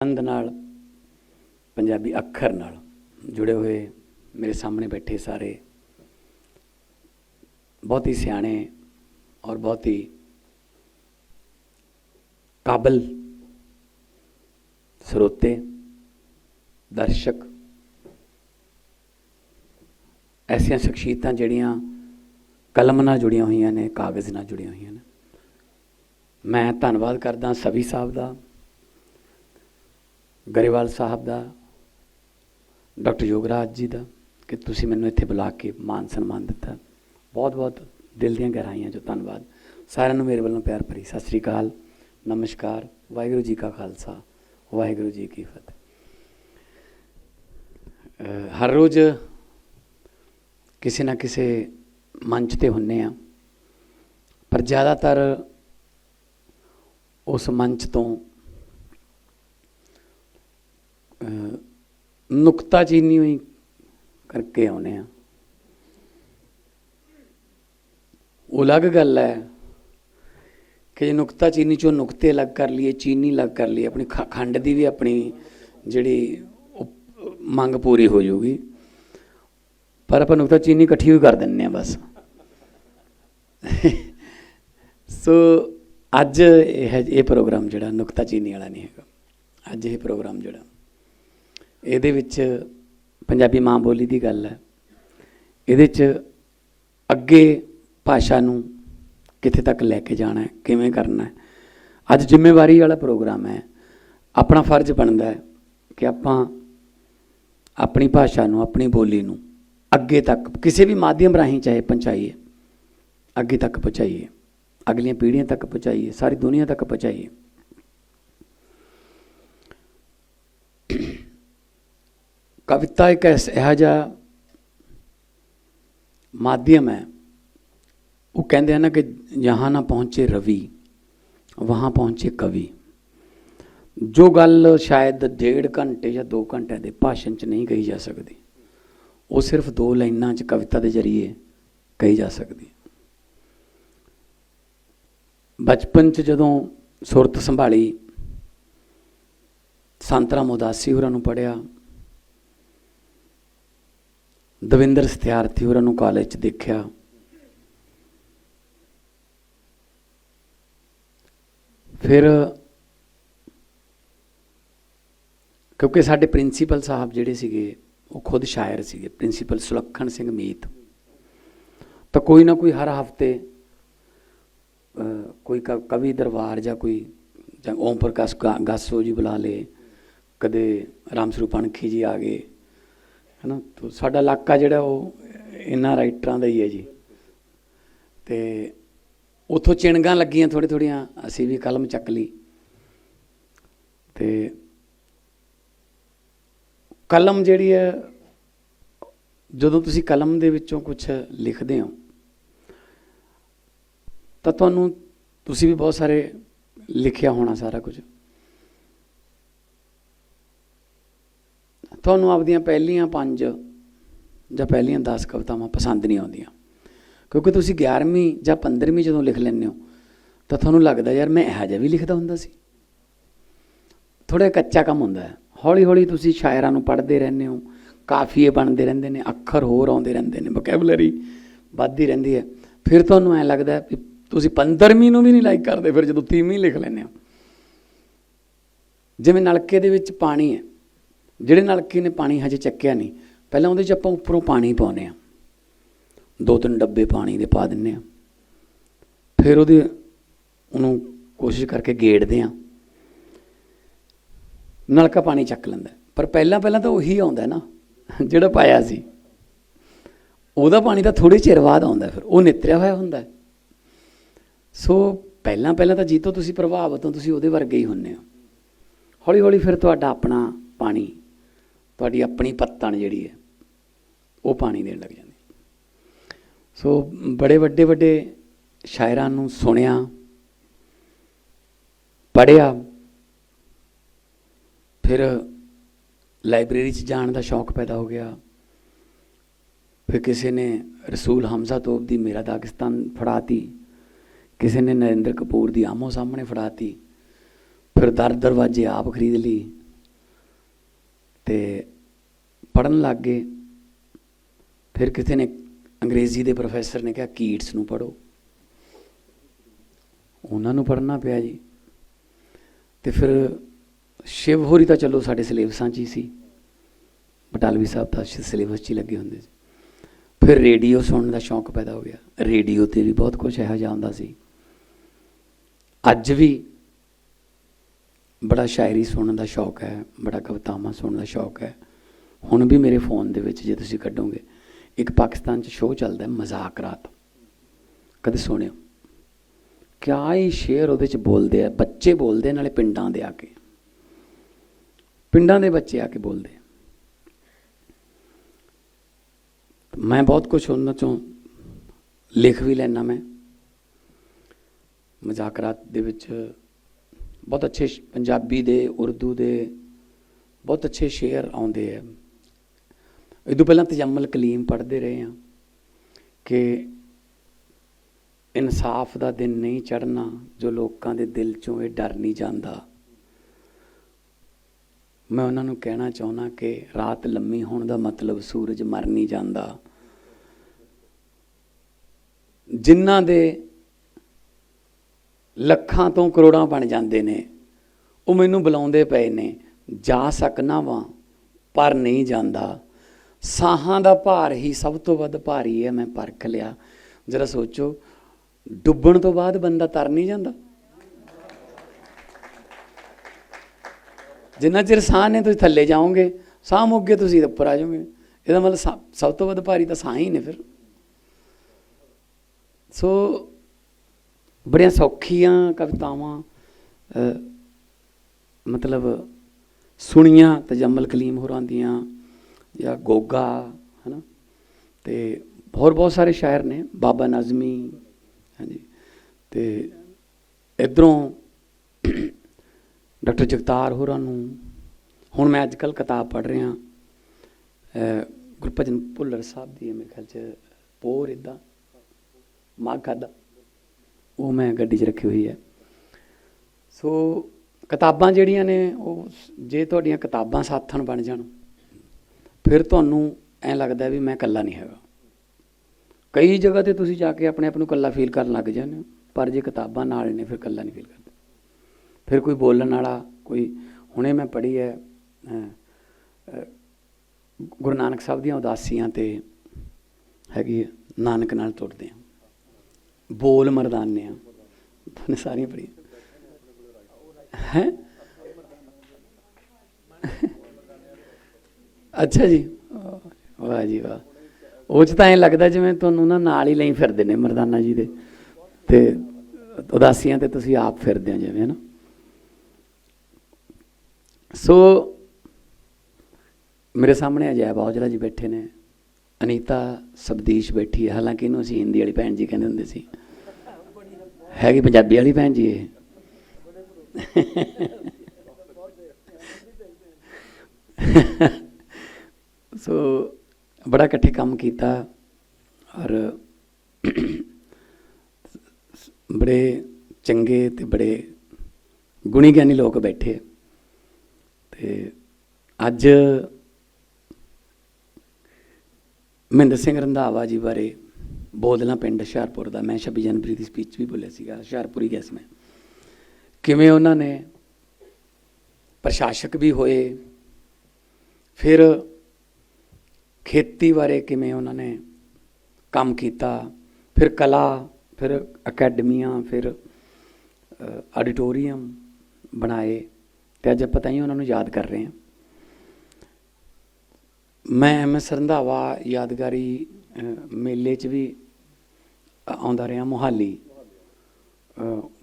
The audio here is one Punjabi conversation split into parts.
ਅੰਦ ਨਾਲ, ਪੰਜਾਬੀ ਅੱਖਰ ਨਾਲ ਜੁੜੇ ਹੋਏ ਮੇਰੇ ਸਾਹਮਣੇ ਬੈਠੇ ਸਾਰੇ। ਬਹੁਤ ਹੀ ਸਿਆਣੇ ਔਰ ਬਹੁਤ ਹੀ ਕਾਬਲ ਸਰੋਤੇ, ਦਰਸ਼ਕ ਐਸੀਆਂ ਸ਼ਖਸੀਅਤਾਂ ਜਿਹੜੀਆਂ ਕਲਮ ਨਾਲ ਜੁੜੀਆਂ ਹੋਈਆਂ ਨੇ, ਕਾਗਜ਼ ਨਾਲ ਜੁੜੀਆਂ ਹੋਈਆਂ ਨੇ। ਮੈਂ ਧੰਨਵਾਦ ਕਰਦਾ ਸਵੀ ਸਾਹਿਬ ਦਾ। ਗਰੇਵਾਲ ਸਾਹਿਬ ਦਾ, ਡਾਕਟਰ ਯੋਗਰਾਜ ਜੀ ਦਾ, ਕਿ ਤੁਸੀਂ ਮੈਨੂੰ ਇੱਥੇ ਬੁਲਾ ਕੇ ਮਾਨ ਸਨਮਾਨ ਦਿੱਤਾ। ਬਹੁਤ ਬਹੁਤ ਦਿਲ ਦੀਆਂ ਗਹਿਰਾਈਆਂ ਜੋ ਧੰਨਵਾਦ। ਸਾਰਿਆਂ ਨੂੰ ਮੇਰੇ ਵੱਲੋਂ ਪਿਆਰ ਭਰੀ ਸਤਿ ਸ੍ਰੀ ਅਕਾਲ, ਨਮਸਕਾਰ, ਵਾਹਿਗੁਰੂ ਜੀ ਕਾ ਖਾਲਸਾ, ਵਾਹਿਗੁਰੂ ਜੀ ਕੀ ਫਤਿਹ। ਹਰ ਰੋਜ਼ ਕਿਸੇ ਨਾ ਕਿਸੇ ਮੰਚ ਤੇ ਹੁੰਨੇ ਆ, ਪਰ ਜ਼ਿਆਦਾਤਰ ਉਸ ਮੰਚ ਤੋਂ ਨੁਕਤਾਚੀਨੀ ਹੋਈ ਕਰਕੇ ਆਉਨੇ ਆ। ਉਹ ਅਲੱਗ ਗੱਲ ਹੈ ਕਿ ਜੇ ਨੁਕਤਾਚੀਨੀ ਚੋਂ ਨੁਕਤੇ ਅਲੱਗ ਕਰ ਲਈਏ, ਚੀਨੀ ਅਲੱਗ ਕਰ ਲਈਏ, ਆਪਣੀ ਖ- ਖੰਡ ਦੀ ਵੀ ਆਪਣੀ ਜਿਹੜੀ ਉਹ ਮੰਗ ਪੂਰੀ ਹੋ ਜਾਊਗੀ। ਪਰ ਆਪਾਂ ਨੁਕਤਾਚੀਨੀ ਇਕੱਠੀ ਹੋਈ ਕਰ ਦਿੰਨੇ ਆ ਬਸ। ਸੋ ਅੱਜ ਇਹ ਇਹ ਪ੍ਰੋਗਰਾਮ ਜਿਹੜਾ ਨੁਕਤਾਚੀਨੀ ਵਾਲਾ ਨਹੀਂ ਹੈਗਾ। ਅੱਜ ਇਹ ਪ੍ਰੋਗਰਾਮ ਜਿਹੜਾ ਇਹਦੇ ਵਿੱਚ ਪੰਜਾਬੀ ਮਾਂ ਬੋਲੀ ਦੀ ਗੱਲ ਹੈ। ਇਹਦੇ 'ਚ ਅੱਗੇ ਭਾਸ਼ਾ ਨੂੰ ਕਿੱਥੇ ਤੱਕ ਲੈ ਕੇ ਜਾਣਾ ਹੈ, ਕਿਵੇਂ ਕਰਨਾ ਹੈ। ਅੱਜ ਜ਼ਿੰਮੇਵਾਰੀ ਵਾਲਾ ਪ੍ਰੋਗਰਾਮ ਹੈ। ਆਪਣਾ ਫਰਜ਼ ਬਣਦਾ ਹੈ ਕਿ ਆਪਾਂ ਆਪਣੀ ਭਾਸ਼ਾ ਨੂੰ, ਆਪਣੀ ਬੋਲੀ ਨੂੰ ਅੱਗੇ ਤੱਕ, ਕਿਸੇ ਵੀ ਮਾਧਿਅਮ ਰਾਹੀਂ ਚਾਹੇ ਪਹੁੰਚਾਈਏ, ਅੱਗੇ ਤੱਕ ਪਹੁੰਚਾਈਏ। ਅਗਲੀਆਂ ਪੀੜ੍ਹੀਆਂ ਤੱਕ ਪਹੁੰਚਾਈਏ, ਸਾਰੀ ਦੁਨੀਆ ਤੱਕ ਪਹੁੰਚਾਈਏ। ਕਵਿਤਾ ਇੱਕ ਇਹੋ ਜਿਹਾ ਮਾਧਿਅਮ ਹੈ। ਉਹ ਕਹਿੰਦੇ ਹਨ ਕਿ ਜਹਾਂ ਨਾ ਪਹੁੰਚੇ ਰਵੀ, ਵਹਾਂ ਪਹੁੰਚੇ ਕਵੀ। ਜੋ ਗੱਲ ਸ਼ਾਇਦ ਡੇਢ ਘੰਟੇ ਜਾਂ 2 ਘੰਟੇ ਦੇ ਭਾਸ਼ਣ 'ਚ ਨਹੀਂ ਕਹੀ ਜਾ ਸਕਦੀ, ਉਹ ਸਿਰਫ ਦੋ ਲਾਈਨਾਂ 'ਚ ਕਵਿਤਾ ਦੇ ਜ਼ਰੀਏ ਕਹੀ ਜਾ ਸਕਦੀ ਬਚਪਨ 'ਚ ਜਦੋਂ ਸੁਰਤ ਸੰਭਾਲੀ ਸੰਤਰਾਮ ਉਦਾਸੀ ਹੋਰਾਂ ਨੂੰ ਪੜਿਆ ਦਵਿੰਦਰ ਸਥਿਆਰਥੀ ਹੋਰਾਂ ਨੂੰ ਕਾਲਜ 'ਚ ਦੇਖਿਆ। ਫਿਰ ਕਿਉਂਕਿ ਸਾਡੇ ਪ੍ਰਿੰਸੀਪਲ ਸਾਹਿਬ ਜਿਹੜੇ ਸੀਗੇ, ਉਹ ਖੁਦ ਸ਼ਾਇਰ ਸੀਗੇ, ਪ੍ਰਿੰਸੀਪਲ ਸੁਲੱਖਣ ਸਿੰਘ ਮੀਤ। ਤਾਂ ਕੋਈ ਨਾ ਕੋਈ ਹਰ ਹਫ਼ਤੇ ਕੋਈ ਕ- ਕਵੀ ਦਰਬਾਰ ਜਾਂ ਕੋਈ, ਜਾਂ ਓਮ ਪ੍ਰਕਾਸ਼ ਗਾ- ਗਾਸੋ ਜੀ ਬੁਲਾ ਲੇ ਕਦੇ ਰਾਮ ਸਰੂਪ ਅਣਖੀ ਜੀ ਆ ਗਏ। ਹਨਾ? ਤੋ ਸਾਡਾ ਇਲਾਕਾ ਜਿਹੜਾ ਉਹ ਇਹਨਾਂ ਰਾਈਟਰਾਂ ਦਾ ਹੀ ਹੈ ਜੀ। ਤੇ ਉਥੋਂ ਚਿਣਗਾਂ ਲੱਗੀਆਂ ਥੋੜੀ ਥੋੜੀਆਂ ਅਸੀਂ ਵੀ ਕਲਮ ਚੱਕ ਲਈ। ਤੇ ਕਲਮ ਜਿਹੜੀ ਹੈ, ਜਦੋਂ ਤੁਸੀਂ ਕਲਮ ਦੇ ਵਿੱਚੋਂ ਕੁਝ ਲਿਖਦੇ ਹੋ, ਤਾਂ ਤੁਹਾਨੂੰ ਤੁਸੀਂ ਵੀ ਬਹੁਤ ਸਾਰੇ ਲਿਖਿਆ ਹੋਣਾ ਸਾਰਾ ਕੁਝ। ਤੁਹਾਨੂੰ ਆਪਦੀਆਂ ਪਹਿਲੀਆਂ ਪੰਜ ਜਾਂ ਪਹਿਲੀਆਂ 10 ਕਵਿਤਾਵਾਂ ਪਸੰਦ ਨਹੀਂ ਆਉਂਦੀਆਂ। ਕਿਉਂਕਿ ਤੁਸੀਂ 11ਵੀਂ ਜਾਂ 15ਵੀਂ ਜਦੋਂ ਲਿਖ ਲੈਂਦੇ ਹੋ, ਤਾਂ ਤੁਹਾਨੂੰ ਲੱਗਦਾ ਯਾਰ ਮੈਂ ਇਹੋ ਜਿਹਾ ਵੀ ਲਿਖਦਾ ਹੁੰਦਾ ਸੀ। ਥੋੜਾ ਕੱਚਾ ਕੰਮ ਹੁੰਦਾ ਹੈ। ਹੌਲੀ ਹੌਲੀ ਤੁਸੀਂ ਸ਼ਾਇਰਾਂ ਨੂੰ ਪੜ੍ਹਦੇ ਰਹਿੰਦੇ ਹੋ, ਕਾਫੀਏ ਬਣਦੇ ਰਹਿੰਦੇ ਨੇ, ਅੱਖਰ ਹੋਰ ਆਉਂਦੇ ਰਹਿੰਦੇ ਨੇ ਵੋਕੈਬਲਰੀ ਵੱਧਦੀ ਰਹਿੰਦੀ ਹੈ। ਫਿਰ ਤੁਹਾਨੂੰ ਐ ਲੱਗਦਾ ਵੀ ਤੁਸੀਂ 15ਵੀਂ ਨੂੰ ਵੀ ਨਹੀਂ ਲਾਈਕ ਕਰਦੇ, ਫਿਰ ਜਦੋਂ 30ਵੀਂ ਲਿਖ ਲੈਂਦੇ ਹੋ। ਜਿਵੇਂ ਨਲਕੇ ਦੇ ਵਿੱਚ ਪਾਣੀ ਹੈ ਜਿਹੜੇ ਨਲਕੇ ਨੇ ਪਾਣੀ ਹਜੇ ਚੱਕਿਆ ਨਹੀਂ। ਪਹਿਲਾਂ ਉਹਦੇ 'ਚ ਆਪਾਂ ਉੱਪਰੋਂ ਪਾਣੀ ਪਾਉਨੇ ਆ ਦੋ ਤਿੰਨ ਡੱਬੇ ਪਾਣੀ ਦੇ ਪਾ ਦਿੰਨੇ ਆ ਫਿਰ ਉਹਦੇ ਉਹਨੂੰ ਕੋਸ਼ਿਸ਼ ਕਰਕੇ ਗੇੜਦੇ ਆ ਨਲਕਾ ਪਾਣੀ ਚੱਕ ਲੈਂਦਾ। ਪਰ ਪਹਿਲਾਂ ਪਹਿਲਾਂ ਤਾਂ ਉਹੀ ਆਉਂਦਾ ਨਾ, ਜਿਹੜਾ ਪਾਇਆ ਸੀ। ਉਹਦਾ ਪਾਣੀ ਤਾਂ ਥੋੜੇ ਚਿਰ ਬਾਅਦ ਆਉਂਦਾ ਫਿਰ, ਉਹ ਨਿਤਰਿਆ ਹੋਇਆ ਹੁੰਦਾ ਸੋ ਪਹਿਲਾਂ ਪਹਿਲਾਂ ਤਾਂ ਜੀਤੋ ਤੁਸੀਂ ਪ੍ਰਭਾਵਿਤ ਹੋ, ਤੁਸੀਂ ਉਹਦੇ ਵਰਗੇ ਹੀ ਹੁੰਨੇ ਹੋ। ਹੌਲੀ ਹੌਲੀ ਫਿਰ ਤੁਹਾਡਾ ਆਪਣਾ ਪਾਣੀ ਤੁਹਾਡੀ ਆਪਣੀ ਪੱਤਣ ਜਿਹੜੀ ਹੈ, ਉਹ ਪਾਣੀ ਦੇਣ ਲੱਗ ਜਾਂਦੀ। ਸੋ ਬੜੇ ਵੱਡੇ ਵੱਡੇ ਸ਼ਾਇਰਾਂ ਨੂੰ ਸੁਣਿਆ, ਪੜ੍ਹਿਆ, ਫਿਰ ਲਾਇਬ੍ਰੇਰੀ 'ਚ ਜਾਣ ਦਾ ਸ਼ੌਕ ਪੈਦਾ ਹੋ ਗਿਆ। ਫਿਰ ਕਿਸੇ ਨੇ ਰਸੂਲ ਹਮਜ਼ਾ ਤੋਬ ਦੀ ਮੇਰਾ ਦਾਗਿਸਤਾਨ ਫੜਾਤੀ, ਕਿਸੇ ਨੇ ਨਰਿੰਦਰ ਕਪੂਰ ਦੀ ਆਮੋ ਸਾਹਮਣੇ ਫੜਾਤੀ, ਫਿਰ ਦਰ ਦਰਵਾਜ਼ੇ ਆਪ ਖਰੀਦ ਲਈ ਤੇ ਪੜਨ ਲੱਗ ਗਏ। ਫਿਰ ਕਿਸੇ ਨੇ ਅੰਗਰੇਜ਼ੀ ਦੇ ਪ੍ਰੋਫੈਸਰ ਨੇ ਕਿਹਾ, ਕੀਟਸ ਨੂੰ ਪੜੋ ਉਹਨਾਂ ਨੂੰ ਪੜਨਾ ਪਿਆ ਜੀ। ਤੇ ਫਿਰ ਸ਼ਿਵ ਹੋਰੀ ਤਾਂ ਚਲੋ ਸਾਡੇ ਸਿਲੇਬਸਾਂ 'ਚ ਹੀ ਸੀ। ਬਟਾਲਵੀ ਸਾਹਿਬ ਤਾਂ ਸਿਲੇਬਸ 'ਚ ਹੀ ਲੱਗੇ ਹੁੰਦੇ ਸੀ। ਫਿਰ ਰੇਡੀਓ ਸੁਣਨ ਦਾ ਸ਼ੌਂਕ ਪੈਦਾ ਹੋ ਗਿਆ। ਰੇਡੀਓ ਤੇ ਵੀ ਬਹੁਤ ਕੁਝ ਇਹੋ ਜਿਹਾ ਹੁੰਦਾ ਸੀ। ਅੱਜ ਵੀ ਬੜਾ ਸ਼ਾਇਰੀ ਸੁਣਨ ਦਾ ਸ਼ੌਕ ਹੈ, ਬੜਾ ਕਵਿਤਾਵਾਂ ਸੁਣਨ ਦਾ ਸ਼ੌਕ ਹੈ। ਹੁਣ ਵੀ ਮੇਰੇ ਫੋਨ ਦੇ ਵਿੱਚ ਜੇ ਤੁਸੀਂ ਕੱਢੋਗੇ, ਇੱਕ ਪਾਕਿਸਤਾਨ 'ਚ ਸ਼ੋਅ ਚੱਲਦਾ ਹੈ ਮਜ਼ਾਕ ਰਾਤ। ਕਦੇ ਸੁਣਿਓ। ਕਿਆ ਹੀ ਸ਼ੇਰ ਉਹਦੇ 'ਚ ਬੋਲਦੇ ਆ। ਬੱਚੇ ਬੋਲਦੇ ਨਾਲੇ ਪਿੰਡਾਂ ਦੇ ਆ ਕੇ। ਪਿੰਡਾਂ ਦੇ ਬੱਚੇ ਆ ਕੇ ਬੋਲਦੇ ਮੈਂ ਬਹੁਤ ਕੁਝ ਉਹਨਾਂ ਚੋਂ ਲਿਖ ਵੀ ਲੈਣਾ ਮੈਂ। ਮਜ਼ਾਕਰਾਤ ਦੇ ਵਿੱਚ ਬਹੁਤ ਅੱਛੇ ਪੰਜਾਬੀ ਦੇ, ਉਰਦੂ ਦੇ ਬਹੁਤ ਅੱਛੇ ਸ਼ੇਅਰ ਆਉਂਦੇ ਆ। ਇਹ ਤੋਂ ਪਹਿਲਾਂ ਤਜਮਲ ਕਲੀਮ ਪੜ੍ਹਦੇ ਰਹੇ ਹਾਂ ਕਿ ਇਨਸਾਫ ਦਾ ਦਿਨ ਨਹੀਂ ਚੜਨਾ ਜੋ ਲੋਕਾਂ ਦੇ ਦਿਲ ਚੋਂ ਇਹ ਡਰ ਨਹੀਂ ਜਾਂਦਾ। ਮੈਂ ਉਹਨਾਂ ਨੂੰ ਕਹਿਣਾ ਚਾਹੁੰਦਾ ਕਿ ਰਾਤ ਲੰਮੀ ਹੋਣ ਦਾ ਮਤਲਬ ਸੂਰਜ ਮਰ ਨਹੀਂ ਜਾਂਦਾ। ਜਿਨ੍ਹਾਂ ਦੇ ਲੱਖਾਂ ਤੋਂ ਕਰੋੜਾਂ ਬਣ ਜਾਂਦੇ ਨੇ, ਉਹ ਮੈਨੂੰ ਬੁਲਾਉਂਦੇ ਪਏ ਨੇ, ਜਾ ਸਕਣਾ ਵਾਂ, ਪਰ ਨਹੀਂ ਜਾਂਦਾ। ਸਾਹਾਂ ਦਾ ਭਾਰ ਹੀ ਸਭ ਤੋਂ ਵੱਧ ਭਾਰੀ ਹੈ, ਮੈਂ ਪਰਖ ਲਿਆ। ਜਰਾ ਸੋਚੋ, ਡੁੱਬਣ ਤੋਂ ਬਾਅਦ ਬੰਦਾ ਤਰ ਨਹੀਂ ਜਾਂਦਾ। ਜਿੰਨਾ ਚਿਰ ਸਾਹ ਨੇ ਤੁਸੀਂ ਥੱਲੇ ਜਾਓਗੇ, ਸਾਹ ਮੁੱਕ ਗਏ, ਤੁਸੀਂ ਉੱਪਰ ਆ ਜਾਓਗੇ। ਇਹਦਾ ਮਤਲਬ ਸਾ- ਸਭ ਤੋਂ ਵੱਧ ਭਾਰੀ ਤਾਂ ਸਾਹ ਹੀ ਨੇ ਫਿਰ। ਸੋ, ਬੜੀਆਂ ਸੌਖੀਆਂ ਕਵਿਤਾਵਾਂ ਮਤਲਬ ਸੁਣੀਆਂ ਤਜਮਲ ਕਲੀਮ ਹੋਰਾਂ ਦੀਆਂ ਜਾਂ ਗੋਗਾ ਹਨਾ? ਤੇ ਹੋਰ ਬਹੁਤ ਸਾਰੇ ਸ਼ਾਇਰ ਨੇ ਬਾਬਾ ਨਜ਼ਮੀ ਹਾਂਜੀ। ਤੇ ਇਧਰੋਂ ਡਾਕਟਰ ਜਗਤਾਰ ਹੋਰਾਂ ਨੂੰ ਹੁਣ ਮੈਂ ਅੱਜ ਕੱਲ ਕਿਤਾਬ ਪੜ੍ਹ ਰਿਹਾ। ਅ, ਗੁਰਭਜਨ ਭੁੱਲਰ ਸਾਹਿਬ ਦੀ ਹੈ ਮੇਰੇ ਖਿਆਲ ਚ ਪੋਰ ਇਦਾਂ ਮਾਘਾ ਦਾ ਉਹ ਮੈਂ ਗੱਡੀ 'ਚ ਰੱਖੀ ਹੋਈ ਹੈ। ਸੋ ਕਿਤਾਬਾਂ ਜਿਹੜੀਆਂ ਨੇ ਉਹ ਜੇ ਤੁਹਾਡੀਆਂ ਕਿਤਾਬਾਂ ਸਾਥਣ ਬਣ ਜਾਣ ਫਿਰ ਤੁਹਾਨੂੰ ਐ ਲੱਗਦਾ ਵੀ ਮੈਂ ਇਕੱਲਾ ਨਹੀਂ ਹੈਗਾ। ਕਈ ਜਗ੍ਹਾ ਤੇ ਤੁਸੀਂ ਜਾ ਕੇ ਆਪਣੇ ਆਪ ਨੂੰ ਇਕੱਲਾ ਫੀਲ ਕਰਨ ਲੱਗ ਜਾਂਦੇ ਹੋ ਪਰ ਜੇ ਕਿਤਾਬਾਂ ਨਾਲ ਨੇ ਫਿਰ ਇਕੱਲਾ ਨਹੀਂ ਫੀਲ ਕਰਦੇ। ਫਿਰ ਕੋਈ ਬੋਲਣ ਵਾਲਾ ਕੋਈ ਹੁਣੇ ਮੈਂ ਪੜ੍ਹੀ ਹੈ ਗੁਰੂ ਨਾਨਕ ਸਾਹਿਬ ਦੀਆਂ ਉਦਾਸੀਆਂ ਤੇ ਹੈਗੀ ਹੈ, ਨਾਨਕ ਨਾਲ ਤੁਰਦੇ ਆ ਬੋਲ ਮਰਦਾਨੇ ਆ ਤੁਹਾਨੂੰ ਸਾਰੀਆਂ ਪੜ੍ਹੀਆਂ। ਹੈ? ਅੱਛਾ ਜੀ। ਵਾਹ ਜੀ ਵਾਹ। ਉਹ ਚ ਤਾਂ ਐਂ ਲੱਗਦਾ ਜਿਵੇਂ ਤੁਹਾਨੂੰ ਨਾ ਨਾਲ ਹੀ ਲਈ ਫਿਰਦੇ ਨੇ ਮਰਦਾਨਾ ਜੀ ਦੇ। ਤੇ ਉਦਾਸੀਆਂ ਤੇ ਤੁਸੀਂ ਆਪ ਫਿਰਦੇ ਹੋ ਜਿਵੇਂ ਨਾ ਸੋ ਮੇਰੇ ਸਾਹਮਣੇ ਅਜੈਬ ਔਜਲਾ ਜੀ ਬੈਠੇ ਨੇ। ਅਨੀਤਾ ਸਬਦੀਸ਼ ਬੈਠੀ ਹੈ। ਹਾਲਾਂਕਿ ਇਹਨੂੰ ਅਸੀਂ ਹਿੰਦੀ ਵਾਲੀ ਭੈਣ ਜੀ ਕਹਿੰਦੇ ਹੁੰਦੇ ਸੀ। ਹੈਗੀ ਪੰਜਾਬੀ ਵਾਲੀ ਭੈਣ ਜੀ ਇਹ। ਸੋ ਬੜਾ ਇਕੱਠੇ ਕੰਮ ਕੀਤਾ ਔਰ ਬੜੇ ਚੰਗੇ ਤੇ ਬੜੇ ਗੁਣੀ ਗਿਆਨੀ ਲੋਕ ਬੈਠੇ। ਤੇ ਅੱਜ ਮਹਿੰਦਰ ਸਿੰਘ ਰੰਧਾਵਾ ਜੀ ਬਾਰੇ ਬੋਦਲਾ ਪਿੰਡ ਹੁਸ਼ਿਆਰਪੁਰ ਦਾ, ਮੈਂ 26 ਜਨਵਰੀ ਦੀ ਸਪੀਚ ਵੀ ਬੋਲਿਆ ਸੀਗਾ, ਹੁਸ਼ਿਆਰਪੁਰ ਹੀ ਗਿਆ ਸੀ ਮੈਂ। ਕਿਵੇਂ ਉਹਨਾਂ ਨੇ ਪ੍ਰਸ਼ਾਸਕ ਵੀ ਹੋਏ, ਫਿਰ ਖੇਤੀ ਬਾਰੇ ਕਿਵੇਂ ਉਹਨਾਂ ਨੇ ਕੰਮ ਕੀਤਾ, ਫਿਰ ਕਲਾ, ਫਿਰ ਅਕੈਡਮੀਆਂ, ਫਿਰ ਆਡੀਟੋਰੀਅਮ ਬਣਾਏ ਤੇ ਅੱਜ ਆਪਾਂ ਤਾਂ ਹੀ ਉਹਨਾਂ ਨੂੰ ਯਾਦ ਕਰ ਰਹੇ ਹਾਂ। ਮੈਂ ਐਮਐਸ ਰੰਧਾਵਾ ਯਾਦਗਾਰੀ ਮੇਲੇ 'ਚ ਵੀ ਆਉਂਦਾ ਰਿਹਾ, ਮੁਹਾਲੀ।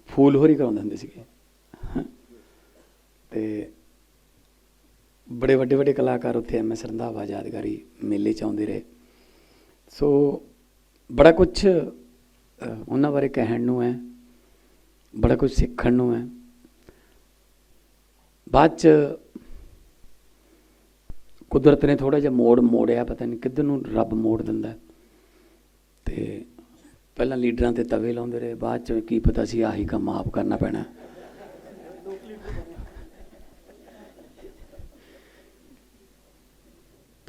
ਫੂਲ ਹੋਰੀ ਕਰਾਉਂਦੇ ਹੁੰਦੇ ਸੀਗੇ। ਤੇ ਬੜੇ ਵੱਡੇ ਵੱਡੇ ਕਲਾਕਾਰ ਉੱਥੇ ਐਮਐਸ ਰੰਧਾਵਾ, ਯਾਦਗਾਰੀ ਮੇਲੇ 'ਚ ਆਉਂਦੇ ਰਹੇ। ਸੋ ਬੜਾ ਕੁਝ ਉਹਨਾਂ ਬਾਰੇ ਕਹਿਣ ਨੂੰ ਹੈ, ਬੜਾ ਕੁਝ ਸਿੱਖਣ ਨੂੰ ਹੈ। ਬਾਅਦ ਚ ਕੁਦਰਤ ਨੇ ਥੋੜਾ ਜਿਹਾ ਮੋੜ ਮੋੜਿਆ, ਪਤਾ ਨਹੀਂ ਕਿੱਧਰ ਨੂੰ ਰੱਬ ਮੋੜ ਦਿੰਦਾ। ਹੈ। ਤੇ ਪਹਿਲਾਂ ਲੀਡਰਾਂ ਤੇ ਤਵੇ ਲਾਉਂਦੇ ਰਹੇ, ਬਾਅਦ ਚ ਕੀ ਪਤਾ ਸੀ ਆਹੀ ਕੰਮ ਆਪ ਕਰਨਾ ਪੈਣਾ।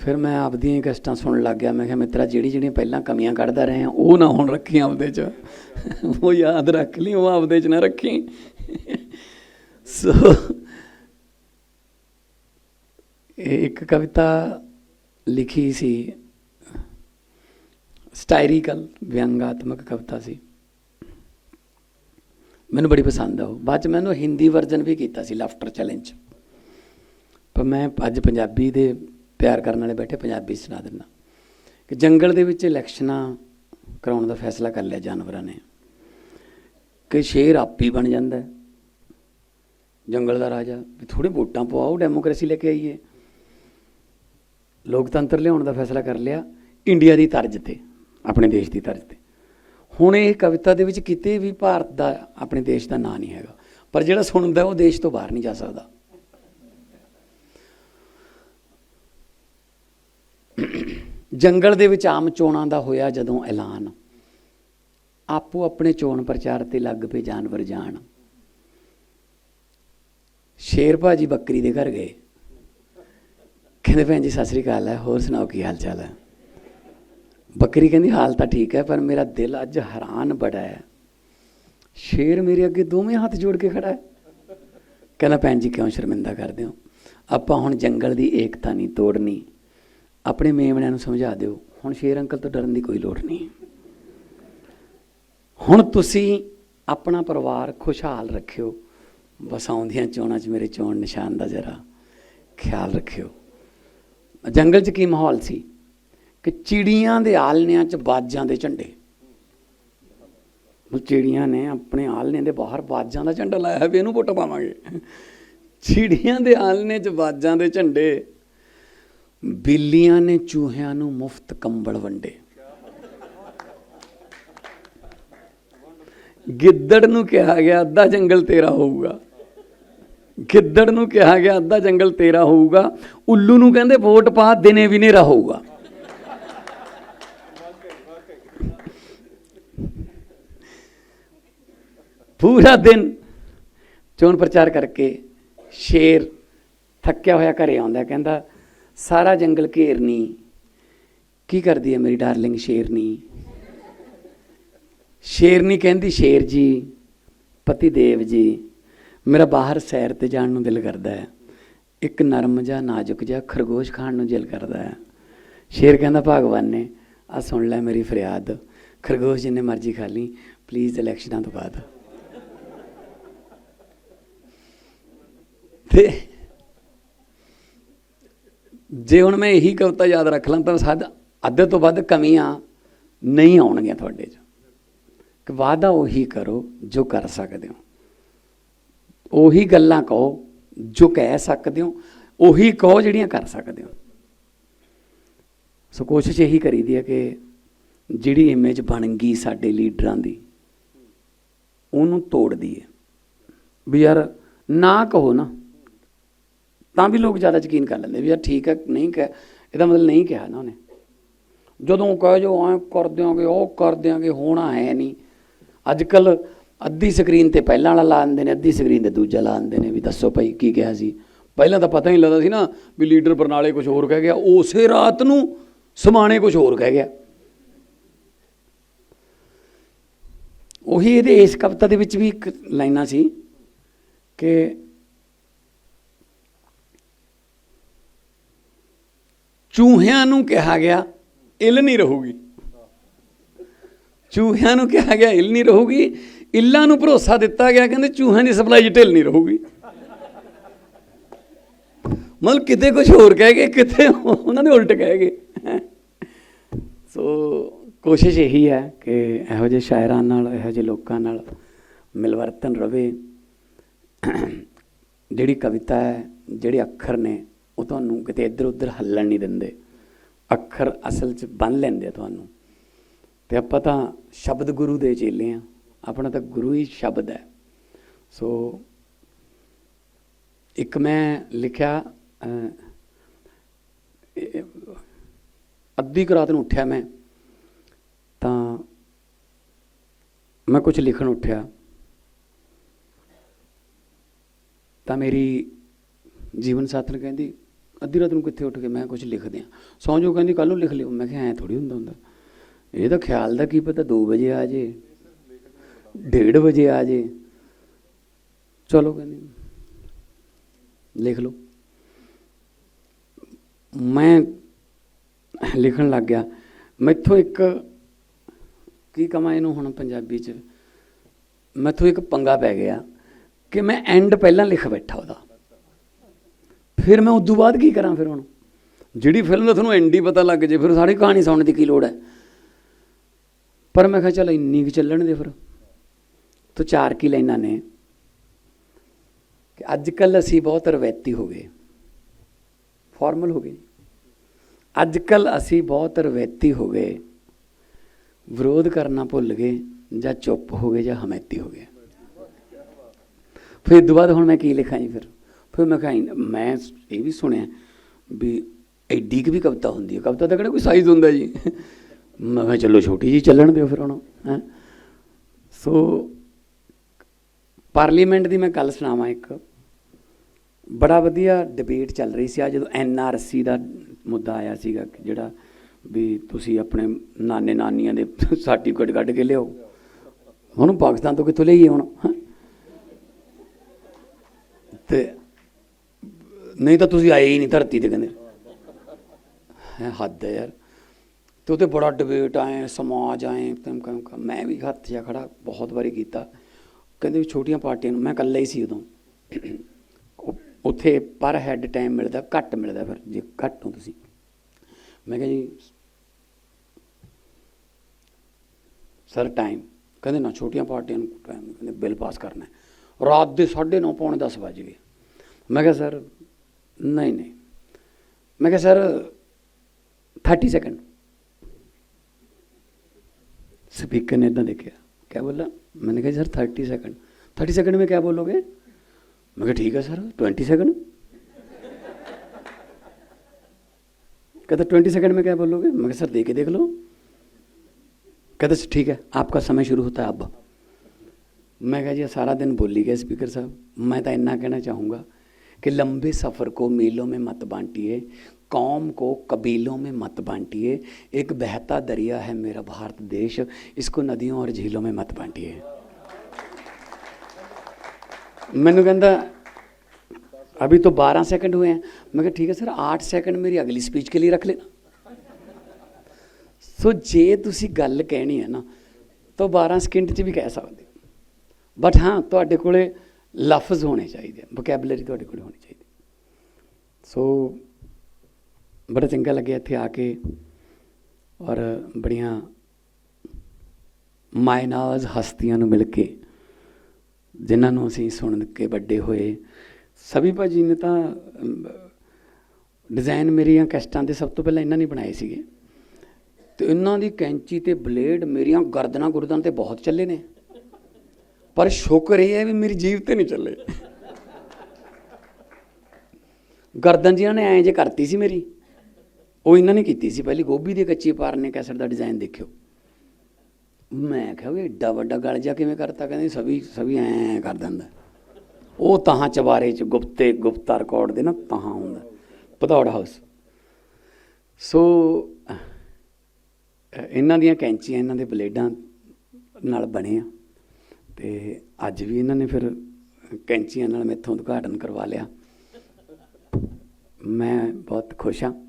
ਫਿਰ ਮੈਂ ਆਪਦੀਆਂ ਹੀ ਕਸ਼ਟਾਂ ਸੁਣਨ ਲੱਗ ਗਿਆ। ਮੈਂ ਕਿਹਾ, ਮਿੱਤਰਾ, ਜਿਹੜੀ ਜਿਹੜੀਆਂ ਪਹਿਲਾਂ ਕਮੀਆਂ ਕੱਢਦਾ ਰਹੇ ਆ ਉਹ ਨਾ ਹੁਣ ਰੱਖੀ ਆਪਦੇ 'ਚ। ਉਹ ਯਾਦ ਰੱਖ ਲਈ, ਉਹ ਆਪਦੇ 'ਚ ਨਾ ਰੱਖੀ। ਸੋ ਇਹ ਇੱਕ ਕਵਿਤਾ ਲਿਖੀ ਸੀ। ਸਟਾਇਰੀਕਲ, ਵਿਅੰਗਾਤਮਕ ਕਵਿਤਾ ਸੀ। ਮੈਨੂੰ ਬੜੀ ਪਸੰਦ ਆ ਉਹ। ਬਾਅਦ ਚ ਮੈਨੂੰ ਹਿੰਦੀ ਵਰਜ਼ਨ ਵੀ ਕੀਤਾ ਸੀ ਲਾਫਟਰ ਚੈਲੰਜ ਪਰ ਮੈਂ ਅੱਜ ਪੰਜਾਬੀ ਦੇ ਪਿਆਰ ਕਰਨ ਵਾਲੇ ਬੈਠੇ ਪੰਜਾਬੀ ਸੁਣਾ ਦਿੰਦਾ। ਕਿ ਜੰਗਲ ਦੇ ਵਿੱਚ ਇਲੈਕਸ਼ਨਾਂ ਕਰਾਉਣ ਦਾ ਫੈਸਲਾ ਕਰ ਲਿਆ ਜਾਨਵਰਾਂ ਨੇ। ਕਿ ਸ਼ੇਰ ਆਪੀ ਬਣ ਜਾਂਦਾ ਜੰਗਲ ਦਾ ਰਾਜਾ ਵੀ ਥੋੜੇ ਵੋਟਾਂ ਪਵਾਓ, ਡੈਮੋਕ੍ਰੇਸੀ ਲੈ ਕੇ ਆਈਏ। ਲੋਕਤੰਤਰ ਲਿਆਉਣ ਦਾ ਫੈਸਲਾ ਕਰ ਲਿਆ ਇੰਡੀਆ ਦੀ ਤਰਜ਼ ਤੇ, ਆਪਣੇ ਦੇਸ਼ ਦੀ ਤਰਜ਼ ਤੇ। ਹੁਣ ਇਹ ਕਵਿਤਾ ਦੇ ਵਿੱਚ ਕਿਤੇ ਵੀ ਭਾਰਤ ਦਾ, ਆਪਣੇ ਦੇਸ਼ ਦਾ ਨਾਂ ਨਹੀਂ ਹੈਗਾ। ਪਰ ਜਿਹੜਾ ਸੁਣਦਾ ਉਹ ਦੇਸ਼ ਤੋਂ ਬਾਹਰ ਨਹੀਂ ਜਾ ਸਕਦਾ। ਜੰਗਲ ਦੇ ਵਿੱਚ ਆਮ ਚੋਣਾਂ ਦਾ ਹੋਇਆ ਜਦੋਂ ਐਲਾਨ। ਆਪੋ ਆਪਣੇ ਚੋਣ ਪ੍ਰਚਾਰ ਤੇ ਲੱਗ ਪਏ ਜਾਨਵਰ ਜਾਣ। ਸ਼ੇਰ ਭਾਜੀ ਬੱਕਰੀ ਦੇ ਘਰ ਗਏ। ਕਹਿੰਦੇ, ਭੈਣ ਜੀ, ਸਤਿ ਸ੍ਰੀ ਅਕਾਲ ਹੈ, ਹੋਰ ਸੁਣਾਓ ਕੀ ਹਾਲ ਚਾਲ ਹੈ? ਬੱਕਰੀ ਕਹਿੰਦੀ, ਹਾਲ ਤਾਂ ਠੀਕ ਹੈ, ਪਰ ਮੇਰਾ ਦਿਲ ਅੱਜ ਹੈਰਾਨ ਬੜਾ ਹੈ। ਸ਼ੇਰ ਮੇਰੇ ਅੱਗੇ ਦੋਵੇਂ ਹੱਥ ਜੋੜ ਕੇ ਖੜਾ ਹੈ। ਕਹਿੰਦਾ, ਭੈਣ ਜੀ, ਕਿਉਂ ਸ਼ਰਮਿੰਦਾ ਕਰਦੇ ਹੋ? ਆਪਾਂ ਹੁਣ ਜੰਗਲ ਦੀ ਏਕਤਾ ਨਹੀਂ ਤੋੜਨੀ। ਆਪਣੇ ਮੇਮਣਿਆਂ ਨੂੰ ਸਮਝਾ ਦਿਓ, ਹੁਣ ਸ਼ੇਰ ਅੰਕਲ ਤੋਂ ਡਰਨ ਦੀ ਕੋਈ ਲੋੜ ਨਹੀਂ। ਹੁਣ ਤੁਸੀਂ ਆਪਣਾ ਪਰਿਵਾਰ ਖੁਸ਼ਹਾਲ ਰੱਖਿਓ। ਬਸ ਆਉਂਦੀਆਂ ਚੋਣਾਂ 'ਚ ਮੇਰੇ ਚੋਣ ਨਿਸ਼ਾਨ ਦਾ ਜਰਾ ਖਿਆਲ ਰੱਖਿਓ। ਜੰਗਲ 'ਚ ਕੀ ਮਾਹੌਲ ਸੀ? ਕਿ ਚਿੜੀਆਂ ਦੇ ਆਲਣਿਆਂ 'ਚ ਬਾਜਾਂ ਦੇ ਝੰਡੇ। ਉਹ ਚਿੜੀਆਂ ਨੇ ਆਪਣੇ ਆਲਣੇ ਦੇ ਬਾਹਰ ਬਾਜਾਂ ਦਾ ਝੰਡਾ ਲਾਇਆ ਵੀ ਇਹਨੂੰ ਵੋਟ ਪਾਵਾਂਗੇ। ਚਿੜੀਆਂ ਦੇ ਆਲਣੇ 'ਚ ਬਾਜਾਂ ਦੇ ਝੰਡੇ। ਬਿੱਲੀਆਂ ਨੇ ਚੂਹਿਆਂ ਨੂੰ ਮੁਫਤ ਕੰਬਲ ਵੰਡੇ। ਗਿੱਦੜ ਨੂੰ ਕਿਹਾ ਗਿਆ, ਅੱਧਾ ਜੰਗਲ ਤੇਰਾ ਹੋਊਗਾ। ਗਿੱਦੜ ਨੂੰ ਕਿਹਾ ਗਿਆ, ਅੱਧਾ ਜੰਗਲ ਤੇਰਾ ਹੋਊਗਾ। ਉੱਲੂ ਨੂੰ ਕਹਿੰਦੇ, ਵੋਟ ਪਾ, ਦਿਨੇ ਵੀ ਨੇਰਾ ਹੋਊਗਾ। ਪੂਰਾ ਦਿਨ ਚੋਣ ਪ੍ਰਚਾਰ ਕਰਕੇ ਸ਼ੇਰ ਥੱਕਿਆ ਹੋਇਆ ਘਰੇ ਆਉਂਦਾ, ਕਹਿੰਦਾ ਸਾਰਾ ਜੰਗਲ ਘੇਰਨੀ ਕੀ ਕਰਦੀ ਹੈ ਮੇਰੀ ਡਾਰਲਿੰਗ ਸ਼ੇਰਨੀ? ਸ਼ੇਰਨੀ ਕਹਿੰਦੀ, ਸ਼ੇਰ ਜੀ ਪਤੀ ਦੇਵ ਜੀ, ਮੇਰਾ ਬਾਹਰ ਸੈਰ ਤੇ ਜਾਣ ਨੂੰ ਦਿਲ ਕਰਦਾ ਹੈ ਇੱਕ ਨਰਮ ਜਿਹਾ, ਨਾਜ਼ੁਕ ਜਿਹਾ ਖਰਗੋਸ਼ ਖਾਣ ਨੂੰ ਦਿਲ ਕਰਦਾ ਹੈ ਸ਼ੇਰ ਕਹਿੰਦਾ, ਭਗਵਾਨ ਨੇ ਆ ਸੁਣ ਲੈ ਮੇਰੀ ਫਰਿਆਦ। ਖਰਗੋਸ਼ ਜਿੰਨੇ ਮਰਜ਼ੀ ਖਾ ਲਈ ਪਲੀਜ਼ ਇਲੈਕਸ਼ਨਾਂ ਤੋਂ ਬਾਅਦ। ਤੇ ਜੇ ਹੁਣ ਮੈਂ ਇਹੀ ਕਵਿਤਾ ਯਾਦ ਰੱਖ ਲਾਂ, ਤਾਂ ਸਾਡ ਅੱਧੇ ਤੋਂ ਵੱਧ ਕਮੀਆਂ ਨਹੀਂ ਆਉਣਗੀਆਂ ਤੁਹਾਡੇ 'ਚ। ਕਿ ਵਾਅਦਾ ਉਹੀ ਕਰੋ ਜੋ ਕਰ ਸਕਦੇ ਹੋ। ਉਹੀ ਗੱਲਾਂ ਕਹੋ ਜੋ ਕਹਿ ਸਕਦੇ ਹੋ। ਉਹੀ ਕਹੋ ਜਿਹੜੀਆਂ ਕਰ ਸਕਦੇ ਹੋ। ਸੋ ਕੋਸ਼ਿਸ਼ ਇਹੀ ਕਰੀਦੀ ਹੈ ਕਿ ਜਿਹੜੀ ਇਮੇਜ ਬਣ ਗਈ ਸਾਡੇ ਲੀਡਰਾਂ ਦੀ, ਉਹਨੂੰ ਤੋੜ ਦਈਏ। ਵੀ ਯਾਰ ਨਾ ਕਹੋ ਨਾ। ਤਾਂ ਵੀ ਲੋਕ ਜ਼ਿਆਦਾ ਯਕੀਨ ਕਰ ਲੈਂਦੇ ਵੀ ਯਾਰ ਠੀਕ ਹੈ, ਨਹੀਂ ਕਹਿ, ਇਹਦਾ ਮਤਲਬ ਨਹੀਂ ਕਿਹਾ ਨਾ ਉਹਨੇ। ਜਦੋਂ ਕਹੇ ਜੋ ਐ ਕਰ ਦਿਆਂਗੇ, ਉਹ ਕਰ ਦਿਆਂਗੇ, ਹੋਣਾ ਹੈ ਨਹੀਂ। ਅੱਜ ਕੱਲ ਅੱਧੀ ਸਕਰੀਨ ਤੇ ਪਹਿਲਾਂ ਵਾਲਾ ਲਾ ਦਿੰਦੇ ਨੇ, ਅੱਧੀ ਸਕਰੀਨ ਤੇ ਦੂਜਾ ਲਾ ਦਿੰਦੇ ਨੇ ਵੀ ਦੱਸੋ ਭਾਈ ਕੀ ਕਿਹਾ ਸੀ। ਪਹਿਲਾਂ ਤਾਂ ਪਤਾ ਹੀ ਨਹੀਂ ਲੱਗਦਾ ਸੀ ਨਾ ਵੀ ਲੀਡਰ ਬਰਨਾਲੇ ਕੁਝ ਹੋਰ ਕਹਿ ਗਿਆ, ਉਸੇ ਰਾਤ ਨੂੰ ਸਮਾਣੇ ਕੁਝ ਹੋਰ ਕਹਿ ਗਿਆ। ਉਹੀ ਇਹਦੇ ਇਸ ਕਵਿਤਾ ਦੇ ਵਿੱਚ ਵੀ ਇੱਕ ਲਾਈਨਾਂ ਸੀ ਕਿ ਚੂਹਿਆਂ ਨੂੰ ਕਿਹਾ ਗਿਆ, ਇਲ ਨਹੀਂ ਰਹੂਗੀ। ਚੂਹਿਆਂ ਨੂੰ ਕਿਹਾ ਗਿਆ, ਇਲ ਨਹੀਂ ਰਹੂਗੀ। ਇੱਲਾਂ ਨੂੰ ਭਰੋਸਾ ਦਿੱਤਾ ਗਿਆ, ਕਹਿੰਦੇ ਚੂਹਿਆਂ ਦੀ ਸਪਲਾਈ ਢਿੱਲ ਨਹੀਂ ਰਹੂਗੀ। ਮਤਲਬ ਕਿਤੇ ਕੁਝ ਹੋਰ ਕਹਿ ਗਏ, ਕਿਤੇ ਉਹਨਾਂ ਨੇ ਉਲਟ ਕਹਿ ਗਏ। ਸੋ ਕੋਸ਼ਿਸ਼ ਇਹੀ ਹੈ ਕਿ ਇਹੋ ਜਿਹੇ ਸ਼ਾਇਰਾਂ ਨਾਲ, ਇਹੋ ਜਿਹੇ ਲੋਕਾਂ ਨਾਲ ਮਿਲਵਰਤਨ ਰਵੇ। ਜਿਹੜੀ ਕਵਿਤਾ ਹੈ, ਜਿਹੜੇ ਅੱਖਰ ਨੇ ਉਹ ਤੁਹਾਨੂੰ ਕਿਤੇ ਇੱਧਰ ਉੱਧਰ ਹੱਲਣ ਨਹੀਂ ਦਿੰਦੇ। ਅੱਖਰ ਅਸਲ 'ਚ ਬੰਨ ਲੈਂਦੇ ਆ ਤੁਹਾਨੂੰ। ਤੇ ਆਪਾਂ ਤਾਂ ਸ਼ਬਦ ਗੁਰੂ ਦੇ ਚੇਲੇ ਆ। ਆਪਣਾ ਤਾਂ ਗੁਰੂ ਹੀ ਸ਼ਬਦ ਹੈ। ਸੋ ਇੱਕ ਮੈਂ ਲਿਖਿਆ ਅੱਧੀ ਕੁ ਰਾਤ ਨੂੰ ਉੱਠਿਆ ਮੈਂ। ਤਾਂ ਮੈਂ ਕੁਝ ਲਿਖਣ ਉੱਠਿਆ। ਤਾਂ ਮੇਰੀ ਜੀਵਨ ਸਾਥਣ ਕਹਿੰਦੀ ਅੱਧੀ ਰਾਤ ਨੂੰ ਕਿੱਥੇ ਉੱਠ ਕੇ ਮੈਂ ਕੁਝ ਲਿਖਦੇ ਆ ਸੌਂ ਜੋ ਕਹਿੰਦੀ ਕੱਲ ਨੂੰ ਲਿਖ ਲਿਓ। ਮੈਂ ਕਿਹਾ ਐ ਥੋੜੀ ਹੁੰਦਾ ਹੁੰਦਾ। ਇਹ ਤਾਂ ਖਿਆਲ ਦਾ ਕੀ ਪਤਾ 2 ਵਜੇ ਆ ਜੇ 1:30 ਵਜੇ ਆ ਜੇ। ਚਲੋ ਕਹਿੰਦੀ, ਲਿਖ ਲਓ। ਮੈਂ ਲਿਖਣ ਲੱਗ ਗਿਆ। ਮੈਥੋਂ ਇੱਕ, ਕੀ ਕਮਾਂ ਇਹਨੂੰ ਹੁਣ ਪੰਜਾਬੀ ਚ? ਮੈਥੋਂ ਇੱਕ ਪੰਗਾ ਪੈ ਗਿਆ ਕਿ ਮੈਂ ਐਂਡ ਪਹਿਲਾਂ ਲਿਖ ਬੈਠਾ ਉਹਦਾ। ਫਿਰ ਮੈਂ ਉਦੋਂ ਬਾਅਦ ਕੀ ਕਰਾਂ ਫਿਰ ਹੁਣ? ਜਿਹੜੀ ਫਿਲਮ ਦਾ ਤੁਹਾਨੂੰ ਐਂਡੀ ਪਤਾ ਲੱਗ ਜੇ, ਫਿਰ ਸਾਰੀ ਕਹਾਣੀ ਸੁਣਨ ਦੀ ਕੀ ਲੋੜ ਹੈ? ਪਰ ਮੈਂ ਕਿਹਾ ਚੱਲ ਇੰਨੀ ਕੁ ਚੱਲਣ ਦੇ ਫਿਰ। ਤੋ ਚਾਰ ਕੀ ਲਾਈਨਾਂ ਨੇ। ਕਿ ਅੱਜ ਕੱਲ ਅਸੀਂ ਬਹੁਤ ਰਵੈਤੀ ਹੋ ਗਏ। ਫਾਰਮਲ ਹੋ ਗਏ। ਅੱਜ ਕੱਲ ਅਸੀਂ ਬਹੁਤ ਰਵੈਤੀ ਹੋ ਗਏ। ਵਿਰੋਧ ਕਰਨਾ ਭੁੱਲ ਗਏ, ਜਾਂ ਚੁੱਪ ਹੋ ਗਏ, ਜਾਂ ਹਮੈਤੀ ਹੋ ਗਏ। ਫਿਰ ਦੁਬਾਰਾ ਹੁਣ ਮੈਂ ਕੀ ਲਿਖਾਂ ਜੀ ਫਿਰ? ਫਿਰ ਮੈਂ ਕਿਹਾ ਮੈਂ ਇਹ ਵੀ ਸੁਣਿਆ ਵੀ ਐਡੀ ਕੁ ਵੀ ਕਵਿਤਾ ਹੁੰਦੀ ਹੈ। ਕਵਿਤਾ ਦਾ ਕਿਹੜਾ ਕੋਈ ਸਾਈਜ਼ ਹੁੰਦਾ ਜੀ? ਮੈਂ ਕਿਹਾ, ਚਲੋ ਛੋਟੀ ਜੀ ਚੱਲਣ ਦਿਓ ਫਿਰ ਹੁਣ, ਹੈ। ਸੋ ਪਾਰਲੀਮੈਂਟ ਦੀ ਮੈਂ ਗੱਲ ਸੁਣਾਵਾਂ ਇੱਕ। ਬੜਾ ਵਧੀਆ ਡਿਬੇਟ ਚੱਲ ਰਹੀ ਸੀ। ਆ ਜਦੋਂ ਐਨਆਰਸੀ ਦਾ ਮੁੱਦਾ ਆਇਆ ਸੀਗਾ, ਜਿਹੜਾ ਵੀ ਤੁਸੀਂ ਆਪਣੇ ਨਾਨੇ ਨਾਨੀਆਂ ਦੇ ਸਰਟੀਫਿਕੇਟ ਕੱਢ ਕੇ ਲਿਆਓ। ਹੁਣ ਪਾਕਿਸਤਾਨ ਤੋਂ ਕਿੱਥੋਂ ਲਈਏ ਹੁਣ, ਹੈਂ? ਤੇ ਨਹੀਂ ਤਾਂ ਤੁਸੀਂ ਆਏ ਹੀ ਨਹੀਂ ਧਰਤੀ ਤੇ ਕਹਿੰਦੇ। ਹੈ, ਹੱਦ ਹੈ ਯਾਰ। ਤੇ ਉਤੇ ਬੜਾ ਡਿਬੇਟ ਆਏ, ਸਮਾਜ ਆਏ ਤਮ ਕੰਮ ਮੈਂ ਵੀ ਹੱਥ ਜਾ ਖੜਾ ਬਹੁਤ ਵਾਰੀ ਕੀਤਾ। ਕਹਿੰਦੇ ਵੀ ਛੋਟੀਆਂ ਪਾਰਟੀਆਂ ਨੂੰ, ਮੈਂ ਇਕੱਲਾ ਹੀ ਸੀ ਉਦੋਂ। ਉੱਥੇ ਪਰ ਹੈਡ ਟਾਈਮ ਮਿਲਦਾ, ਘੱਟ ਮਿਲਦਾ ਫਿਰ, ਜੇ ਘੱਟ ਹੋ ਤੁਸੀਂ। ਮੈਂ ਕਿਹਾ ਜੀ, ਸਰ ਟਾਈਮ ਕਹਿੰਦੇ, ਨਾ, ਛੋਟੀਆਂ ਪਾਰਟੀਆਂ ਨੂੰ ਟਾਈਮ ਕਹਿੰਦੇ, ਬਿੱਲ ਪਾਸ ਕਰਨਾ ਰਾਤ ਦੇ 9:30 ਪੌਣੇ 10 ਵਜ ਗਏ। ਮੈਂ ਕਿਹਾ, ਸਰ नहीं नहीं। मैं क्या सर थर्टी सेकेंड स्पीकर ने इतना देखे क्या बोला? मैंने कहा, sir thirty second thirty second में क्या बोलोगे? मैं कहा, ठीक है, सर ट्वेंटी सेकंड. कहते ट्वेंटी सेकंड में क्या बोलोगे? मैं सर, देखे, देख लो। कहते अच्छा, ठीक है, आपका समय शुरू होता है अब। मैं कहा, जी, सारा दिन बोली गया स्पीकर साहब। मैं तो इन्ना कहना चाहूँगा कि लंबे सफ़र को मीलों में मत बांटिए कौम को कबीलों में मत बांटिए एक बहता दरिया है मेरा भारत देश इसको नदियों और झीलों में मत बांटिए मैंने कहता अभी तो 12 सेकंड हुए हैं मैं कहा ठीक है सर 8 सेकंड मेरी अगली स्पीच के लिए रख लेना ਸੋ ਜੇ ਤੁਸੀਂ ਗੱਲ ਕਹਿਣੀ ਹੈ ਨਾ ਤਾਂ 12 ਸਕਿੰਟ 'ਚ ਵੀ ਕਹਿ ਸਕਦੇ ਹੋ ਬਟ ਹਾਂ ਤੁਹਾਡੇ ਕੋਲੇ ਲਫ਼ਜ਼ ਹੋਣੇ ਚਾਹੀਦੇ ਵੋਕੈਬਲਰੀ ਤੁਹਾਡੇ ਕੋਲ ਹੋਣੀ ਚਾਹੀਦੀ। ਸੋ ਬੜਾ ਚੰਗਾ ਲੱਗਿਆ ਇੱਥੇ ਆ ਕੇ ਔਰ ਬੜੀਆਂ ਮਾਇਨਾਜ਼ ਹਸਤੀਆਂ ਨੂੰ ਮਿਲ ਕੇ, ਜਿਨ੍ਹਾਂ ਨੂੰ ਅਸੀਂ ਸੁਣ ਕੇ ਵੱਡੇ ਹੋਏ। ਸਭੀ ਭਾਜੀ ਨੇ ਤਾਂ ਡਿਜ਼ਾਈਨ ਮੇਰੀਆਂ ਕੈਸਟਾਂ ਦੇ ਸਭ ਤੋਂ ਪਹਿਲਾਂ ਇਹਨਾਂ ਨੇ ਬਣਾਏ ਸੀਗੇ। ਤੇ ਇਹਨਾਂ ਦੀ ਕੈਂਚੀ ਤੇ ਬਲੇਡ ਮੇਰੀਆਂ ਗਰਦਨਾਂ ਗੁਰਦਨ ਤੇ ਬਹੁਤ ਚੱਲੇ ਨੇ। ਪਰ ਸ਼ੁਕਰ ਇਹ ਹੈ ਵੀ ਮੇਰੀ ਜੀਵ ਤੇ ਨਹੀਂ ਚੱਲੇ। ਗਰਦਨ ਜਿਹਨਾਂ ਨੇ ਐਂ ਜੇ ਕਰਤੀ ਸੀ ਮੇਰੀ। ਉਹ ਇਹਨਾਂ ਨੇ ਕੀਤੀ ਸੀ ਪਹਿਲੀ ਗੋਭੀ ਦੇ ਕੱਚੀ ਪਾਰਨੇ ਕੈਸਟ ਦਾ ਡਿਜ਼ਾਈਨ ਦੇਖਿਓ। ਮੈਂ ਕਿਹਾ ਵੀ ਏਡਾ ਵੱਡਾ ਗਲ ਜਾ ਕਿਵੇਂ ਕਰਤਾ, ਕਹਿੰਦੇ ਸਭੀ ਸਭੀ ਐਂ ਕਰ ਦਿੰਦਾ। ਉਹ ਤਾਹਾਂ ਚਵਾਰੇ ਚ ਗੁਪਤੇ, ਗੁਪਤਾ ਰਿਕਾਰਡ ਦੇ ਨਾ ਤਹਾਂ ਹੁੰਦਾ। ਭਦੌੜ ਹਾਊਸ ਸੋ ਇਹਨਾਂ ਦੀਆਂ ਕੈਂਚੀਆਂ ਇਹਨਾਂ ਦੇ ਬਲੇਡਾਂ ਨਾਲ ਬਣੇ ਆ ਤੇ ਅੱਜ ਵੀ ਇਹਨਾਂ ਨੇ ਫਿਰ ਕੈਂਚੀਆਂ ਨਾਲ ਮੈਥੋਂ ਉਦਘਾਟਨ ਕਰਵਾ ਲਿਆ। ਮੈਂ ਬਹੁਤ ਖੁਸ਼ ਹਾਂ।